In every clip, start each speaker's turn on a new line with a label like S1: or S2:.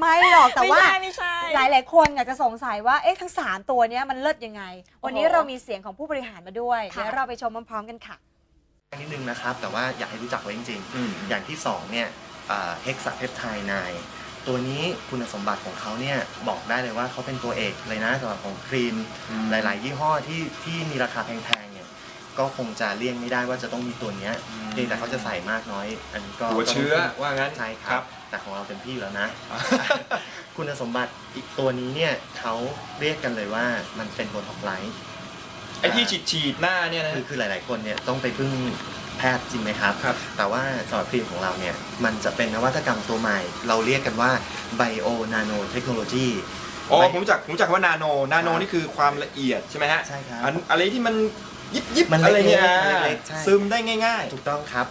S1: ไม่หรอกแต่
S2: ไม่
S1: ว่า
S2: ใช่ไม่ใช่
S1: หลายหลายๆคนอาจจะสงสัยว่าเอ๊ะทั้ง 3 ตัวเนี้ยมันเลิศยังไง วันนี้
S2: โอ้โห
S1: เรามีเสียงของผู้บริหารมาด้วย
S2: ค่ะ
S1: เดี๋ยวเราไปชมพร้อมๆกันค่ะ
S3: นิดนึงนะครับแต่ว่าอยากให้รู้จักไว้จริง
S4: อืม
S3: ๆอย่างที่สองเนี่ยเฮกซาเพปไทด์ไนตัวนี้คุณสมบัติของเขาเนี่ยบอกได้เลยว่าเขาเป็นตัวเอกเลยนะสำหรับของครีม
S4: อืม
S3: หลาย ๆ ยี่ห้อที่ที่มีราคาแพงๆเนี่ย ก็คงจะเลี่ยงไม่ได้ว่าจะต้องมีตัวเนี้ย
S4: อืม
S3: เพียงแต่เขาจะใส่มากน้อย อันนี้ก็
S4: หัวเชื้อว่างั้น
S3: ใช่ค
S4: ค
S3: รั
S4: รับ บ
S3: แต่ของเราเต็มที่แล้วนะ คุณสมบัติอีกตัวนี้เนี่ยเขาเรียกกันเลยว่ามันเป็นโบท็อกไลท์
S4: ไอ้ที่ฉีดฉีดๆหน้าเนี่ยนะ
S3: คือคือหลาย ๆ คนเนี่ยต้องไปพึ่งแพทย์จริงไหมครับ
S4: ครับ
S3: แต่ว่าสำหรับครีมของเราเนี่ยมันจะเป็นนวัตกรรมตัวใหม่ เราเรียกกันว่า Bio Nano Technology
S4: อ๋อผมรู้จักผมรู้จักคำว่านาโน นาโน
S3: ครับ
S4: นี่คือความละเอียดใช่ไหมฮะ
S3: ใช่ครับ
S4: อันอะไรที่มัน ยิบยิบ
S3: มัน
S4: อะไรเนี่ย
S3: เล็กๆมันเล็กๆใช่
S4: ซึมได้ง่าย
S3: ถูกต้องครับ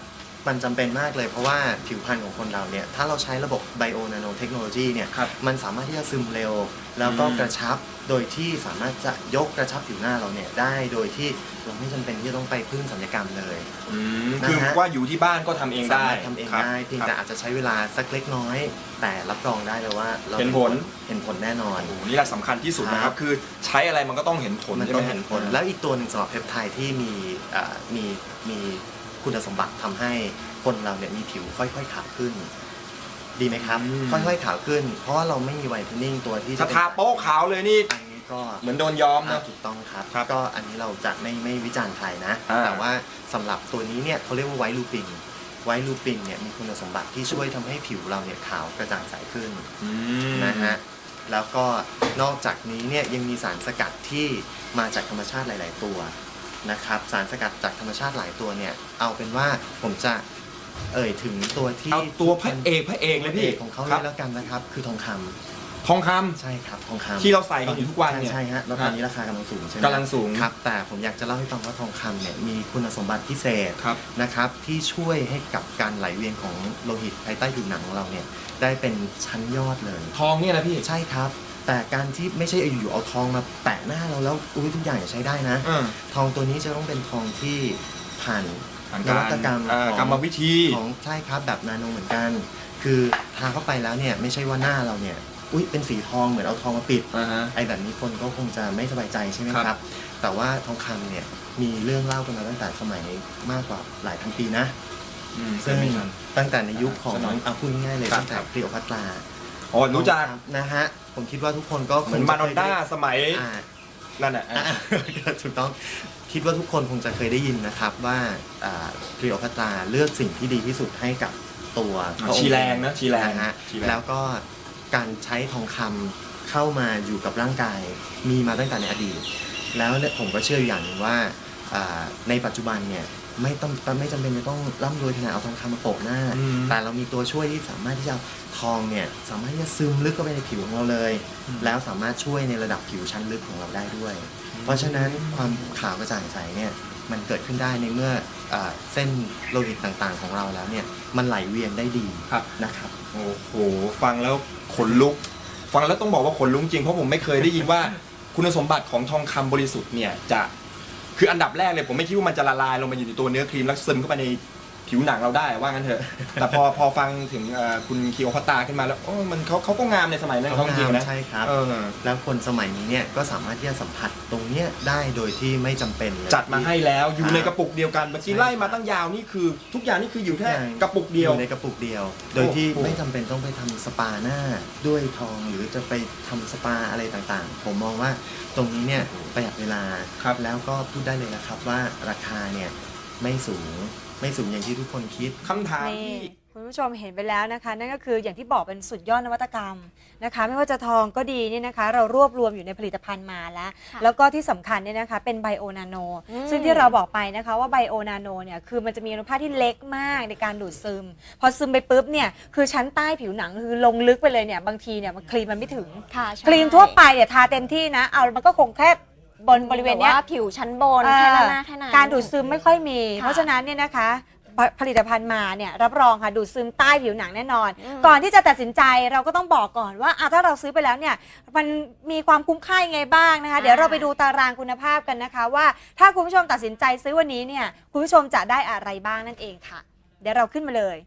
S3: มันจำเป็นมากเลยเพราะว่าผิวพรรณของคนเราเนี่ย ถ้าเราใช้ระบบ Bio Nano Technology เนี่ย
S4: ครับ
S3: มันสามารถที่จะซึมเร็ว แล้วก็
S4: อืม
S3: กระชับโดยที่สามารถจะยกกระชับผิวหน้าเราเนี่ยได้โดยที่เราไม่จำเป็นที่จะต้องไปพึ่งศัลยกรรมเลย
S4: ๆอืม
S3: นะฮะ
S4: คือว่าอยู่ที่บ้านก็ทำเอง
S3: สา
S4: ได้
S3: มารถทำเอง
S4: ครับ
S3: ได้เพียง
S4: ครับ
S3: แต่อาจจะใช้เวลาสักเล็กน้อย แต่รับรองได้เลยว่ารา
S4: เห็นผล
S3: เห็นผลแน่นอน
S4: โอ้โหนี่แหละสำคัญที่สุดนะค
S3: ครั
S4: รับ
S3: บ
S4: คือใช้อะไรมันก็ต้องเห็นผล
S3: มัน
S4: ใช่ไห
S3: ต้
S4: ม
S3: องเห็นผลแล้วอีกตัวหนึ่งสำหรับเพปไทด์ที่มีเอ่อมีมี คุณสมบัติทำให้คนเราเนี่ยมีผิวค่อยๆขาวขึ้น ดีไหมครับ
S4: อืม
S3: ค่อยๆขาวขึ้น เพราะว่าเราไม่มีไวท์เทนนิ่งตัวที่
S4: ถ้า
S3: จะเป็น
S4: ทาโป๊ะขาวเลยนี่
S3: อันนี้ก็
S4: เหมือนโดนย้อม
S3: อ่า
S4: นะ
S3: ถูกต้องครับ
S4: ครับ
S3: ก็อันนี้เราจะไม่ไม่วิจารณ์ใครนะ
S4: อ่า
S3: แต่ว่าสำหรับตัวนี้เนี่ยเขาเรียกว่าไวท์ลูปิงไวท์ลูปิงเนี่ยมีคุณสมบัติที่ช่วยทำให้ผิวเราเนี่ยขาวกระจ่างใสขึ้น
S4: อืม
S3: นะฮะแล้วก็นอกจากนี้เนี่ยยังมีสารสกัดที่มาจากธรรมชาติหลาย ๆ ตัว นะครับ สารสกัดจากธรรมชาติหลายตัวเนี่ย เอาเป็นว่าผมจะเอ่ยถึงตัวที่
S4: เอาตัวพระเอกพระเอกเลยพี่
S3: พระของเขา
S4: ค
S3: เล
S4: รับ
S3: ยแล้วกันนะครับ คือทองคำ
S4: ทองคำ
S3: ใช่ครับ ทองคำ
S4: ที่เราใส่กันอยู่ทุกวันเนี่ย
S3: ใช่ใช่ฮะแล้วตอนนี้ราคากำลังสูงใช่ไหม
S4: กำลังสูง
S3: ครับแต่ผมอยากจะเล่าให้ฟังว่าทองคำเนี่ยมีคุณสมบัติพิเศษ
S4: ครับ
S3: นะครับที่ช่วยให้กับการไหลเวียนของโลหิตภายใต้ผิวหนังของเราเนี่ยได้เป็นชั้นยอดเลย
S4: ทองเนี่ยนะพี่
S3: ใช่ครับ แต่การที่ไม่ใช่อยู่ๆเอาทองมาแปะหน้าเราแล้วอุ้ยทุกอย่างจะใช้ได้นะ
S4: เออ
S3: ทองตัวนี้จะต้องเป็นทองที่ผ่าน
S4: ผ่าน
S3: น
S4: การ
S3: วัตกรรม
S4: เอ่อ
S3: ของ
S4: กรรมวิธี
S3: ของใช่ครับแบบนาโนเหมือนกัน คือทาเข้าไปแล้วเนี่ยไม่ใช่ว่าหน้าเราเนี่ยอุ้ยเป็นสีทองเหมือนเอาทองมาปิด
S4: อ่าฮะ
S3: ไอ้แบบนี้คนก็คงจะไม่สบายใจใช่ไหม
S4: ครับ
S3: ครับแต่ว่าทองคำเนี่ยมีเรื่องเล่ากันมาตั้งแต่สมัยมากกว่าหลายพันปีนะ
S4: อืม
S3: ซึ่ง
S4: ไม่ทัน
S3: ตั้งแต่ในยุคของ
S4: สักหน่อย
S3: เอาพูดง่ายๆเลย
S4: ครับ
S3: ตั้งแต่คลีโอพัตรา
S4: อ๋อรู้จัก
S3: นะฮะ ผมคิดว่าทุกคนก็
S4: เหมือน
S3: คง
S4: มา
S3: จะ
S4: ดอนด้า
S3: เคยไส
S4: มัย
S3: อ่า
S4: นั่นแหละ
S3: อ่าถูกต้องคิดว่าทุกคนคงจะเคยได้ยินนะครับว่าคลีโอพัตราเลือกสิ่งที่ดีที่สุดให้กับตัวพระองค์
S4: ชีแรงนะชีแรง
S3: นะฮะ
S4: ชีแรง
S3: แล้วก็การใช้ทองคำเข้ามาอยู่กับร่างกายมีมาตั้งแต่ในอดีต แล้วเนี่ยผมก็เชื่ออยู่อย่างหนึ่งว่าอ่าในปัจจุบันเนี่ย ไม่ต้องไม่จำเป็นจะต้องร่ำรวยขนาดเอาทองคำมาโปะหน้า
S4: อืม
S3: แต่เรามีตัวช่วยที่สามารถที่จะเอาทองเนี่ยสามารถที่จะซึมลึกเข้าไปในผิวของเราเลย
S4: อืม
S3: แล้วสามารถช่วยในระดับผิวชั้นลึกของเราได้ด้วย เพราะฉะนั้นความขาวกระจ่างใสเนี่ยมันเกิดขึ้นได้ในเมื่ออาเส้นโลหิตต่างๆของเราแล้วเนี่ยมันไหลเวียนได้ดี
S4: ครับ
S3: นะครับ
S4: โอ้โหฟังแล้วขนลุก ฟังแล้วต้องบอกว่าขนลุกจริงเพราะผมไม่เคยได้ยินว่า คุณสมบัติของทองคำบริสุทธิ์เนี่ยจะ คืออันดับแรกเลยผมไม่คิดว่ามันจะละลายลงมาอยู่ในตัวเนื้อครีมแล้วซึมเข้าไปใน ผิวหนังเราได้ว่างั้นเถอะ แต่พอพอฟังถึงเอ่อคุณคีโอพัตตาขึ้นมาแล้วโอ้มันเขาเขาก็งามในสมัยนั้นเขาจริงๆนะ
S3: ใช่ครับ
S4: เออ
S3: แล้วคนสมัยนี้เนี่ยก็สามารถที่จะสัมผัสตรงเนี้ยได้โดยที่ไม่จำเป็นเลย
S4: จัดมาให้แล้วอยู่
S3: ครับ
S4: ในกระปุกเดียวกันเมื่อกี้
S3: ใช่
S4: ไล่มาตั้งยาวนี่คือ ทุกอย่างนี่คืออยู่แค่
S3: ทุอย่าง
S4: กระปุกเดียว
S3: อในกระปุกเดียว โดยที่
S4: โอ้โห
S3: ไม่จำเป็นต้องไปทำสปาหน้าด้วยทองหรือจะไปทำสปาอะไรต่างๆ ผมมองว่าตรงนี้เนี่ยประหยัดเวลา
S4: ครับ
S3: แล้วก็พูดได้เลยนะครับว่าราคาเนี่ยไม่สูง ไม่สูงอย่างที่ทุกคนคิด
S4: คำถาม
S1: นี่
S4: ที่
S1: คุณผู้ชมเห็นไปแล้วนะคะ นั่นก็คืออย่างที่บอกเป็นสุดยอดนวัตกรรมนะคะ ไม่ว่าจะทองก็ดีเนี่ยนะคะ เรารวบรวมอยู่ในผลิตภัณฑ์มาแล้ว
S2: ค่ะ
S1: แล้วก็ที่สำคัญเนี่ยนะคะ เป็นไบโอนาโน
S2: อืม
S1: ซึ่งที่เราบอกไปนะคะว่าไบโอนาโนเนี่ยคือมันจะมีอนุภาคที่เล็กมากในการดูดซึม พอซึมไปปุ๊บเนี่ยคือชั้นใต้ผิวหนังคือลงลึกไปเลยเนี่ยบางทีเนี่ยมันครีมมันไม่ถึง
S2: ค่ะใช่
S1: ครีมทั่วไปเนี่ยทาเต็มที่นะ เอามันก็คงแค่ บนบริเวณเนี้ย
S2: แบบาผิวชั้นบน
S1: เออ
S2: แค่นั้นหน้าแค่นั้น
S1: การดูดซึมไม่ค่อยมี
S2: ค่ะ
S1: เพราะฉะนั้นเนี่ยนะคะผผลิตภัณฑ์มาเนี่ยรับรองค่ะดูดซึมใต้ผิวหนังแน่นอน
S2: อืม
S1: ก่อนที่จะตัดสินใจเราก็ต้องบอกก่อนว่าอะถ้าเราซื้อไปแล้วเนี่ยมันมีความคุ้มค่ายังไงบ้างนะคะเดี๋ยวเราไปดูตารางคุณภาพกันนะคะ ว่าถ้าคุณผู้ชมตัดสินใจซื้อวันนี้เนี่ยคุณผู้ชมจะได้อะไรบ้างนั่นเองค่ะ เดี๋ยวเราขึ้นมาเลย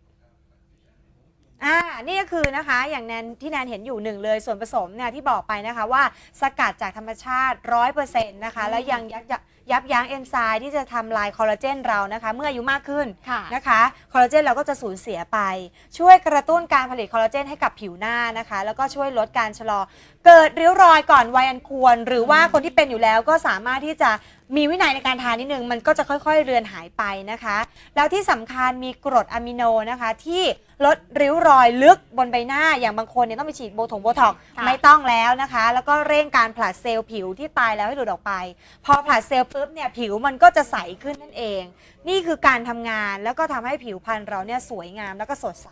S1: อ่า นี่ก็คือนะคะ อย่างแนนที่แนนเห็นอยู่หนึ่งเลย ส่วนผสมเนี่ยที่บอกไปนะคะว่าสกัดจากธรรมชาติร้อยเปอร์เซ็นต์นะคะ แล้วยังยับยั้งยับยั้งเอนไซม์ที่จะทำลายคอลลาเจนเรานะคะ เมื่ออายุมากขึ้น
S2: ค่ะ
S1: นะคะ คอลลาเจนเราก็จะสูญเสียไป ช่วยกระตุ้นการผลิตคอลลาเจนให้กับผิวหน้านะคะ แล้วก็ช่วยลดการชะลอ เกิดริ้วรอยก่อนวัยอันควร หรือว่าคนที่เป็นอยู่แล้วก็สามารถที่จะมีวินัยในการทานนิดนึงมันก็จะค่อยๆเรือนหายไปนะคะ แล้วที่สำคัญมีกรดอะมิโนนะคะ ที่ลดริ้วรอยลึกบนใบหน้าอย่างบางคนเนี่ยต้องไปฉีดโบทงโบท็อกซ์
S2: ค่ะ
S1: ไม่ต้องแล้วนะคะ แล้วก็เร่งการผลัดเซลล์ผิวที่ตายแล้วให้หลุดออกไป พอผลัดเซลล์ปุ๊บเนี่ยผิวมันก็จะใสขึ้นนั่นเอง นี่คือการทำงานแล้วก็ทำให้ผิวพรรณเราเนี่ยสวยงามแล้วก็สดใส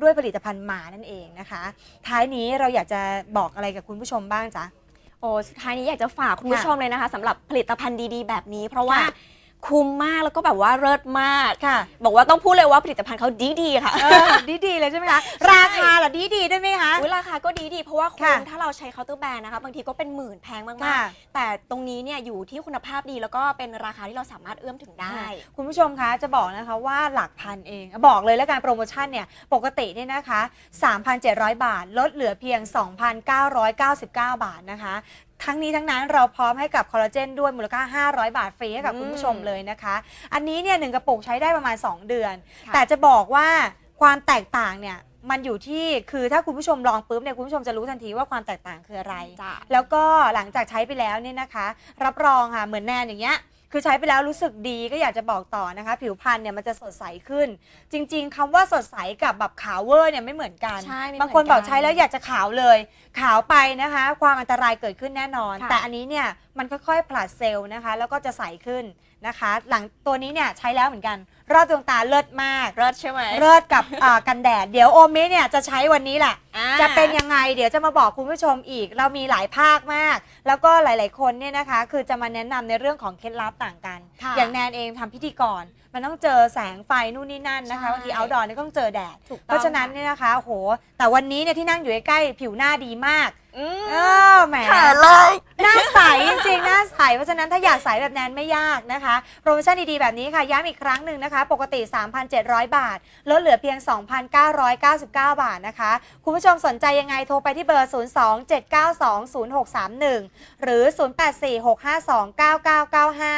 S1: ด้วยผลิตภัณฑ์มานั่นเองนะคะ ท้ายนี้เราอยากจะบอกอะไรกับคุณผู้ชมบ้างจ๊ะ
S2: โอ้สุดท้ายนี้อยากจะฝากคุณผู้
S1: ค่ะ
S2: ชมเลยนะคะสำหรับผลิตภัณฑ์ดีๆ แบบนี้ เพราะว่า
S1: ค่ะ
S2: คุ้มมากแล้วก็แบบว่าเลิศมาก
S1: ค่ะ
S2: บอกว่าต้องพูดเลยว่าผลิตภัณฑ์เขาดีๆค่ะ
S1: เออดีๆเลยใช่ไหมคะราคาล่ะดีๆด้วยไหมคะ
S2: อุ๊ยราคาก็ดีดีๆเพราะว่าคุ
S1: ค่ะ
S2: ณถ้าเราใช้เคาน์เตอร์แบรนด์นะคะบางทีก็เป็นหมื่นแพงมา
S1: ค่ะ
S2: กๆแต่ตรงนี้เนี่ยอยู่ที่คุณภาพดีแล้วก็เป็นราคาที่เราสามารถเอื้อมถึงได้
S1: คุณผู้ชมคะจะบอกนะคะว่าหลักพันเอง บอกเลยแล้วการโปรโมชั่นเนี่ย ปกติเนี่ยนะคะ 3,700 บาท ลดเหลือเพียง 2,999 บาทนะคะ ทั้งนี้ทั้งนั้นเราพร้อมให้กับคอลลาเจนด้วยมูลค่า 500 บาทฟรีให้กับ
S2: อืม
S1: คุณผู้ชมเลยนะคะ อันนี้เนี่ยหนึ่งกระปุกใช้ได้ประมาณ 2 เดือน
S2: ค่ะ
S1: แต่จะบอกว่าความแตกต่างเนี่ยมันอยู่ที่คือถ้าคุณผู้ชมลองปุ๊บเนี่ยคุณผู้ชมจะรู้ทันทีว่าความแตกต่างคืออะไร
S2: จ้ะ
S1: แล้วก็หลังจากใช้ไปแล้วเนี่ยนะคะ รับรองค่ะเหมือนแนนอย่างเงี้ย คือใช้ไปแล้วรู้สึกดีก็อยากจะบอกต่อนะคะ ผิวพรรณเนี่ยมันจะสดใสขึ้น จริง ๆคำว่าสดใสกับแบบขาวเวอร์เนี่ยไม่เหมือนกัน
S2: ใช่ไม่เหมือน
S1: บางคนบอก
S2: กัน
S1: ใช้แล้วอยากจะขาวเลย ขาวไปนะคะ ความอันตรายเกิดขึ้นแน่นอน
S2: ค่ะ
S1: แต่อันนี้เนี่ยมันค่อยๆผลัดเซลล์นะคะ แล้วก็จะใสขึ้น นะคะ หลังตัวนี้เนี่ยใช้แล้วเหมือนกัน รอบดวงตาเลิศมาก
S2: เลิศใช่ไหม
S1: เลิศกับอ่ากันแดด เดี๋ยวโอมมิเนี่ยจะใช้วันนี้แหละ
S2: อ่า
S1: จะเป็นยังไง เดี๋ยวจะมาบอกคุณผู้ชมอีก เรามีหลายภาคมาก แล้วก็หลาย ๆ คนเนี่ยนะคะ คือจะมาแนะนำในเรื่องของเคล็ดลับต่างกัน
S2: ค่ะ
S1: อย่างแนนเองทำพิธีกร มันต้องเจอแสงไฟนู่นนี่นั่นนะคะ
S2: ใช่
S1: บางทีเอาดอเนี่ยก็ต้องเจอแดด
S2: ถูกต้อง
S1: เพราะฉะนั้นเนี่ยนะคะโหแต่วันนี้เนี่ยที่นั่งอยู่ใกล้ๆผิวหน้าดีมาก
S2: อืม
S1: เออแหม
S2: ค่ะเลย
S1: หน้าใสจริงๆหน้าใสเพราะฉะนั้นถ้าอยากใสแบบแนนไม่ยากนะคะ โปรโมชั่นดีๆ แบบนี้ค่ะ ย้ำอีกครั้งหนึ่งนะคะ ปกติ 3,700 บาท ลดเหลือเพียง 2,999 บาทนะคะ คุณผู้ชมสนใจยังไงโทรไปที่เบอร์ 027920631 หรือ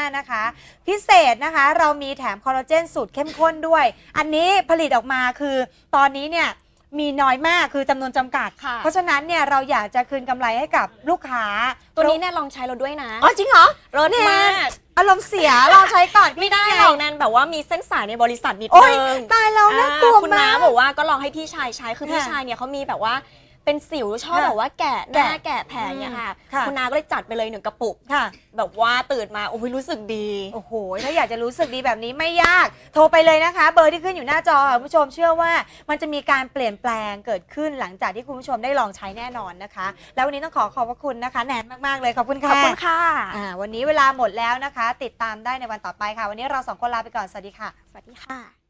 S1: 0846529995 นะคะ พิเศษนะคะเรามีแถมคอลลาเจนสูตรเข้มข้นด้วย อันนี้ผลิตออกมาคือตอนนี้เนี่ย มีน้อยมากคือจำนวนจำกัด
S2: ค่ะ
S1: เพราะฉะนั้นเนี่ยเราอยากจะคืนกำไรให้กับลูกค้า
S2: ตัวนี้เนี่ยลองใช้เราด้วยนะ
S1: อ๋อจริงเหรอ
S2: เลิศมาก
S1: อารมณ์เสียลองใช้ก่อน
S2: ไม่ได้หรอกแนนแบบว่ามีเส้นสายในบริษัทนิด
S1: โอ๊ย
S2: นึง
S1: ตายแล้วน่ากลัว
S2: อ่าคุณ
S1: มา
S2: น้าก บอกว่าก็ลองให้พี่ชายใช้คือพี่
S1: ค่ะ
S2: ชายเนี่ยเขามีแบบว่า เป็นสิวชอบ
S1: ค่ะ
S2: แบบว่าแกะหน้า
S1: แกะ
S2: แกะแผลเนี่ยค่ะ
S1: ค่ะ
S2: คุณน้าก็เลยจัดไปเลยหนึ่งกระปุก
S1: ค่ะ
S2: แบบว่าตื่นมาโอ้ยรู้สึกดี
S1: โอ้โห ถ้าอยากจะรู้สึกดีแบบนี้ไม่ยาก โทรไปเลยนะคะ เบอร์ที่ขึ้นอยู่หน้าจอค่ะคุณผู้ชมเชื่อว่ามันจะมีการเปลี่ยนแปลงเกิดขึ้นหลังจากที่คุณผู้ชมได้ลองใช้แน่นอนนะคะ แล้ววันนี้ต้องขอขอบพระคุณนะคะ แนนมาก ๆ เลยขอบคุณ
S2: ข
S1: ค่ะ
S2: อบคุณค่ะ
S1: อ่าวันนี้เวลาหมดแล้วนะคะ ติดตามได้ในวันต่อไปค่ะ วันนี้เราสองคนลาไปก่อน สวัสดีค่ะ
S2: สวัสดีค่ะ